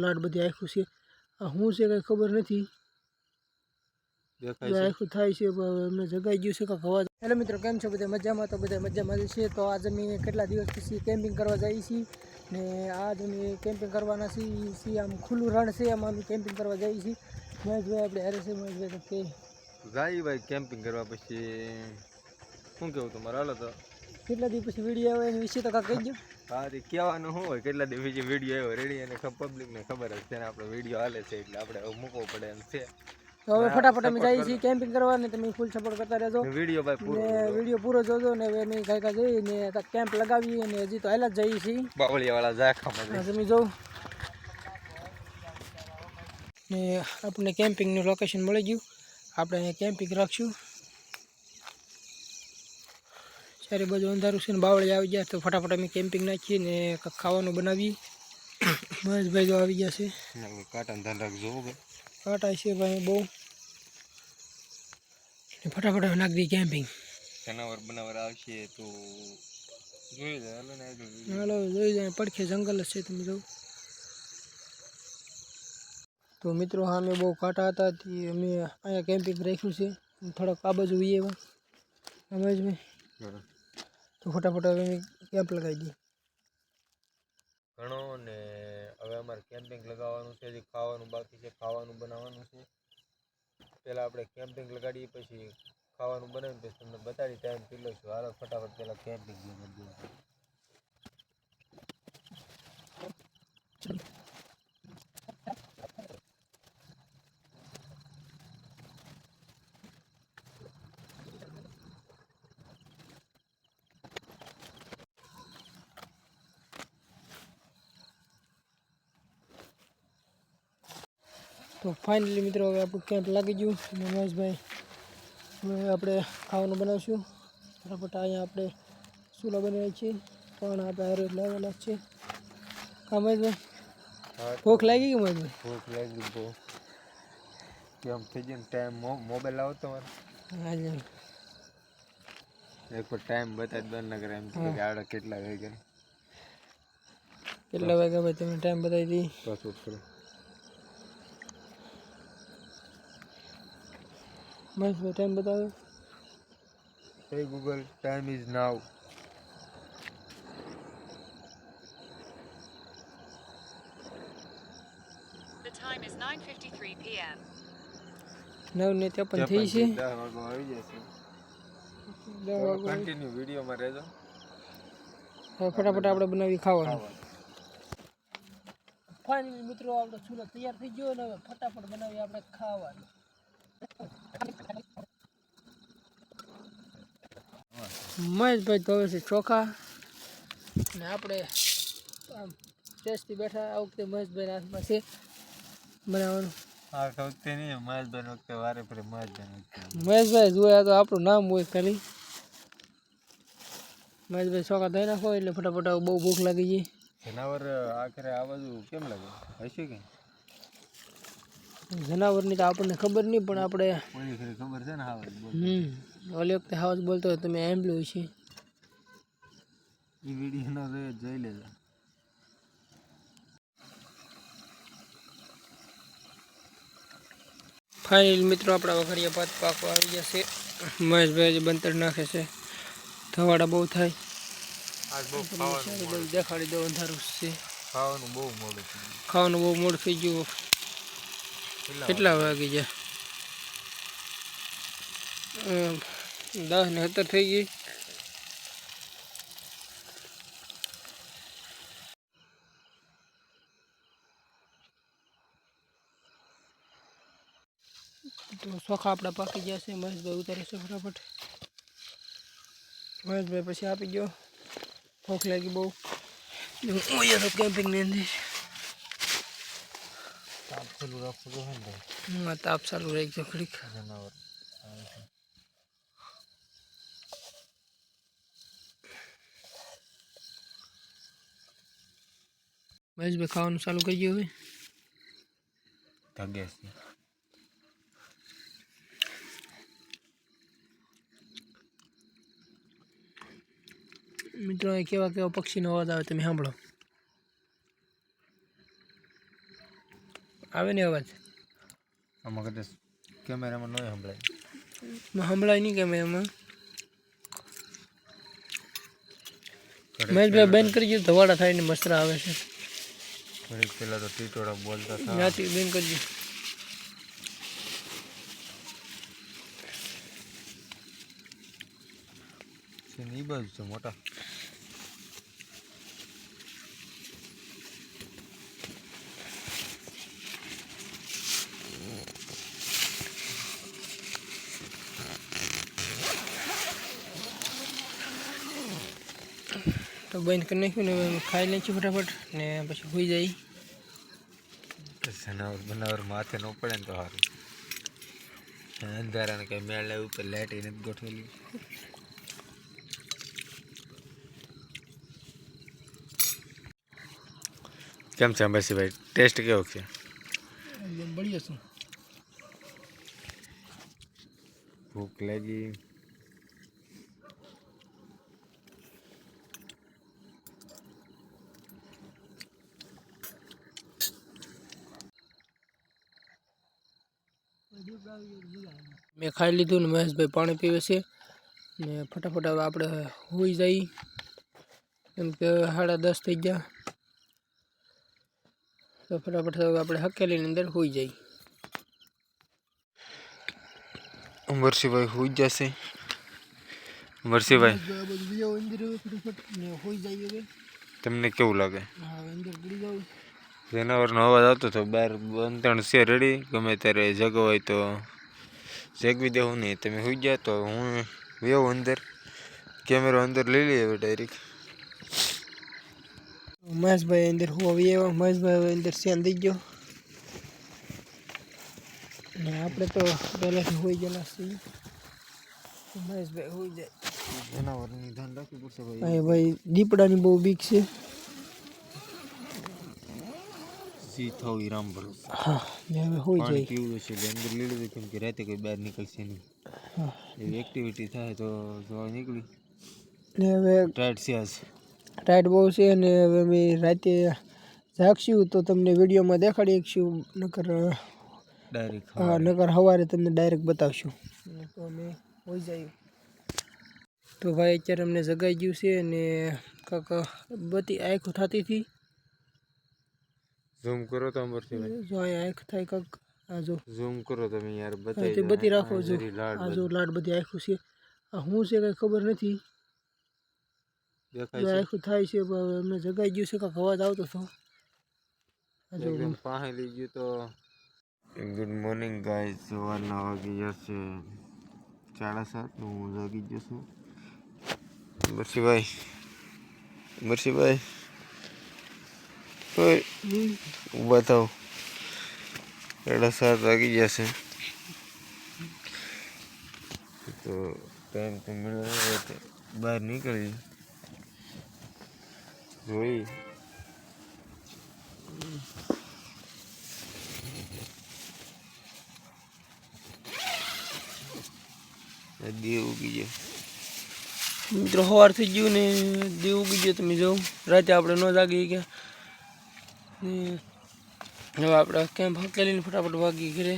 લાટ બધી આખું છે. આ શું છે કંઈ ખબર નથી. આખું થાય છે એમને જગાઈ ગયું છે કાંક હવા હેલો મિત્રો કેમ છો? બધા મજામાં? તો બધા મજામાં છે. તો આજે અમે કેટલા દિવસ પછી કેમ્પિંગ કરવા જઈએ છીએ. ને આજ અમે કેમ્પિંગ કરવાના છીએ છીએ આમ ખુલ્લું રણ છે. આમાં અમે કેમ્પિંગ કરવા જઈએ છીએ. મહેશભાઈ આપણે હારે છે. મહેશભાઈ કે. જાય ભાઈ કેમ્પિંગ કરવા પછી. શું કેવું તમારે? હાલો તો. કેટલા દિવસ પછી વીડિયો આવે એની વિશે તો કાંક કહી દો હા તે કહેવાનું શું હોય? કેટલા દિવસ બીજી વીડિયો આવ્યો? રેડી અને પબ્લિકને ખબર જ છે ને આપણો વીડિયો હાલે છે એટલે આપણે મૂકવો પડે એમ છે. તો હવે ફટાફટ અમે જઈએ છીએ કેમ્પિંગ કરવા ને તમે ફૂલ સપોર્ટ કરતા રહેજો. વીડિયો ભાઈ પૂરો વીડિયો પૂરો જોજો ને હવે અમે કાંઈ જઈએ ને કેમ્પ લગાવીએ ને હજી તો હાલ જ જઈએ છીએ. બાવળિયાવાળા જાખામાં તમે જોઉં ને આપણને કેમ્પિંગનું લોકેશન મળી ગયું. આપણે કેમ્પિંગ રાખશું. ચારે બાજુ અંધારું છે ને બાવળી આવી ગયા તો ફટાફટ અમે કેમ્પિંગ નાખીએ ને ખાવાનું બનાવીએ. મહેશભાઈ જો આવી ગયા છે. કાંટા ધ્યાન રાખજો કાંટા છે ભાઈ બહુ. ફટાફટ હવે નાખી દઈએ કેમ્પિંગ જનાવર બનાવર આવશે તો જોઈ જાય હાલો ને હાલો જોઈ જાય પડખે જંગલ જ છે તમે જો તો મિત્રો હા અમે બહુ કાંટા હતા તે અમે અહીંયા કેમ્પિંગ રાખ્યું છે. થોડાક આ બાજુ ઉઈએ એવા રમેશભાઈ હા. તો ફટાફટ હવે અમે કેમ્પ લગાવી દઈએ. ઘણો ને હવે અમારે કેમ્પિંગ લગાવવાનું છે હજી ખાવાનું બાકી છે, ખાવાનું બનાવવાનું છે. પહેલાં આપણે કેમ્પિંગ લગાડીએ, પછી ખાવાનું બનાવીને પછી તમને બતાડી ટાઈમ પીલો લઈશું હાલો, ફટાફટ પહેલાં કેમ્પિંગ તો ફાઇનલી મિત્રો હવે આપણું કેમ્પ લાગી ગયું. મનોજભાઈ હવે આપણે ખાવાનું બનાવશું. ફટાફટ અહીંયા આપણે ચૂલા બનાવીએ છીએ. પણ આપણે હારે લાવેલા છે. હા મહેશભાઈ? હા ભૂખ લાગી ગઈ મહેશભાઈ? ભૂખ લાગી ભૂખ. કેમ થઈ ગયો ટાઈમ મોબાઈલ લાવો તમારે. આજે એક વાર ટાઈમ બતાવી દો નગર એમ કે આડા કેટલા વાગ્યા. કેટલા વાગ્યા ભાઈ તમે ટાઈમ બતાવી દી? પાસવર્ડ કરો મહેશભાઈ ટાઈમ બતાવે. Hey Google time is now The time 9:53 p.m. નવ ને ત્રેપન થઈ છે. કન્ટિન્યુ વિડીયોમાં રહેજો. હવે ફટાફટ આપણે બનાવી ખાવાનું. ખાવાનું. ફાઇનલી મિત્રો આપણો ચૂલો તૈયાર થઈ ગયો ને હવે ફટાફટ બનાવી આપણે ખાવાનું. મહેશભાઈ ધોવે છે ચોખા. ને આપણે આમ ટેસ્ટથી બેઠા આ વખતે મહેશભાઈના હાથમાં છે. બનાવવાનું. આ વખતે નહીં મહેશભાઈ વખતે વારે ફરે મહેશભાઈ વખતે. મહેશભાઈ જોયા તો આપણું નામ હોય ખાલી. મહેશભાઈ ચોખા ધોઈ નાખો એટલે ફટાફટ હવે બહુ ભૂખ લાગી ગઈ જનાવર આખરે આ બાજુ કેમ લાગે? હશે કે? જનાવરની તો આપણને ખબર નહીં પણ આપણે ઓલી ખરી ખબર છે ને હા બોલ. હમ. ઓલી વખતે હાવસ બોલતો હોય તમે એમ્બ્લ્યુ છે. એ વીડિયો નો જોઈ જોઈ લેજો. ફાઇનલ મિત્રો આપણા વખરિયા ભાત પાકવા આવી ગયા છે. મહેશભાઈ જે બંતર નાખે છે. ધવાડા બહુ થાય. આજ બહુ સારું બધું દેખાડી દો અંધારું છે. ખાવાનું બહુ મોડું છે. ખાવાનું બહુ મોડું થઈ ગયું. કેટલા વાગી ગયા? અમ, દસ ને સત્તર થઈ ગઈ. તો સોખા આપણા પાકી ગયા છે. મહેશભાઈ ઉતારે છે ફટાફટ. મહેશભાઈ પછી આપી ગયો ભૂખ લાગી બહુ. હું કેમ્પિંગની અંદર. તાપ ચાલુ રાખવું તાપ ચાલુ રહી ગયો મહેશભાઈ ખાવાનું ચાલુ કરી ગયું હવે. મિત્રો એ કેવા કેવા પક્ષીનો અવાજ આવે તમે સાંભળો. આવે ને અવાજ? આમાં કદાચ કેમેરામાં નહીં સંભળાય. સંભળાય નહીં કેમેરામાં. મહેશભાઈ બેન કરી ગયું ધવાડા થાય ને મસરા આવે છે. ઘડીક પહેલાં તો ટીટોળા બોલતા હતા. બેન કરજો છે ને બાજુ છે મોટા. તો બંધ કરી નાખ્યું ને ખાઈ લઈશું ફટાફટ ને પછી હોઈ જાય. જનાવર બનાવર માથે ન પડે ને તો સારું અંધારાને કઈ મેળ ઉપર લાઈટ નથી ગોઠવેલી. કેમ છે અંબાસીભાઈ ટેસ્ટ કેવો છે. ભૂખ લાગી. મેં ખાઈ લીધું ને મહેશભાઈ પાણી પીવે છે. ને ફટાફટ હવે આપણે હોઈ જઈએ કેમ કે સાડા દસ થઈ ગયા. તો ફટાફટ હવે આપણે હકેલીની અંદર હોઈ જઈએ અમરસિંહભાઈ હોઈ જશે. અમરસિંહભાઈ ફટાફટ. ને હોઈ જઈએ હવે. તમને કેવું લાગે? હા હવે અંદર ગળી જાઉં. જનાવરનો અવાજ આવતો હતો બહાર બંધણ છે રેડી ગમે ત્યારે જગો હોય તો જગવી દેવું નહીં. તમે સુઈ ગયા તો હું વ્યવ અંદર. કેમેરો અંદર લઈ લઈએ હવે ડાયરેક્ટ મહેશભાઈ અંદર હું આવી આવ્યો? મહેશભાઈ અંદર સેન દઈ ગયો. ને આપણે તો પહેલાંથી હોઈ ગયેલા છીએ. મહેશભાઈ હોઈ જાય. જનાવરની ધ્યાન રાખવું પડશે ભાઈ. ભાઈ દીપડાની બહુ બીક છે. થવું ઈ રામ ભરોસે હા ને હવે હોઈ જાય. પીવું છે એટલે અંદર લઈ લીધું કેમ કે રાતે કોઈ બહાર નીકળશે નહીં. એવી એક્ટિવિટી થાય તો જોવા નીકળી. ને હવે ટાઈટ છે આજ. ટાઈટ બહુ છે અને હવે અમે રાતે જાગશું તો તમને વિડીયોમાં દેખાડી શકશું નકર ડાયરેક્ટ હા નકર સવારે તમને ડાયરેક્ટ બતાવશું. તો અમે હોઈ જઈએ. તો ભાઈ અત્યારે અમને જગાઈ ગયું છે અને કાંક બધી આંખો થતી હતી. ઝૂમ કરો તો અમરસિંહભાઈ જો અહીંયા એક થાય કાંક આ જો. ઝૂમ કરો તમે યાર બતાવી બધી રાખો જો. જરી લાડ આ જો લાડ બધી આખું છે. આ શું છે કઈ ખબર નથી. દેખાય છે? આંખો થાય છે પણ જગાઈ ગયું છે કાંક અવાજ આવતો હતો. આ જો. એકદમ પાસે લઈ ગયું તો. ગુડ મોર્નિંગ ગાય સવારના વાગી જશે સાડા સાત હું જાગી ગયો છું. મરસીભાઈ મરસીભાઈ હમ. ઊભા થાવ સાડા સાત વાગી જશે. તો ટાઈમ તો મેળવ્યો બહાર નીકળી જોઈ દેવ ઉગી ગયો. મિત્રો સવાર થઈ ગયું ને દેવ ઉગી ગયો તમે જો રાતે આપણે ન જાગી ગયા હવે આપણે કેમ્પ હકેલીને ફટાફટ વાગી ઘરે.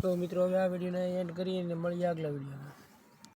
તો મિત્રો હવે આ વિડીયોને એન્ડ કરીએ અને મળીએ આગલા વિડીયોમાં.